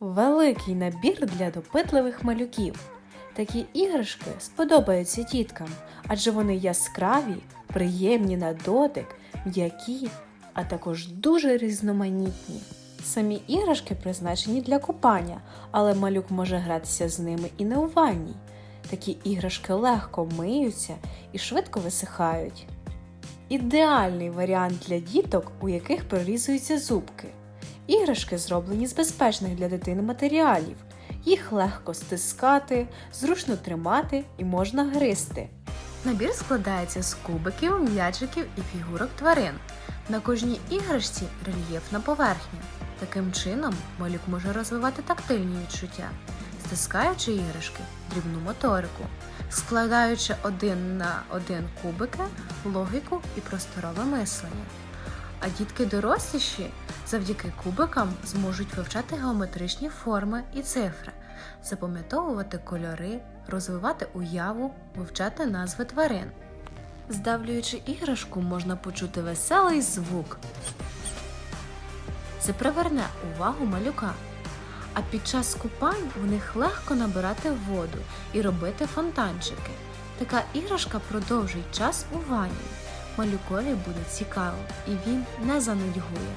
Великий набір для допитливих малюків. Такі іграшки сподобаються діткам, адже вони яскраві, приємні на дотик, м'які, а також дуже різноманітні. Самі іграшки призначені для купання, але малюк може гратися з ними і не у ванній. Такі іграшки легко миються і швидко висихають. Ідеальний варіант для діток, у яких прорізуються зубки. Іграшки зроблені з безпечних для дитини матеріалів. Їх легко стискати, зручно тримати і можна гризти. Набір складається з кубиків, м'ячиків і фігурок тварин. На кожній іграшці рельєфна поверхня. Таким чином малюк може розвивати тактильні відчуття, стискаючи іграшки, дрібну моторику, складаючи один на один кубики, логіку і просторове мислення. А дітки доросліші завдяки кубикам зможуть вивчати геометричні форми і цифри, запам'ятовувати кольори, розвивати уяву, вивчати назви тварин. Здавлюючи іграшку, можна почути веселий звук. Це приверне увагу малюка. А під час купань в них легко набирати воду і робити фонтанчики. Така іграшка продовжить час у ванні. Малюкові буде цікаво і він не занудьгує.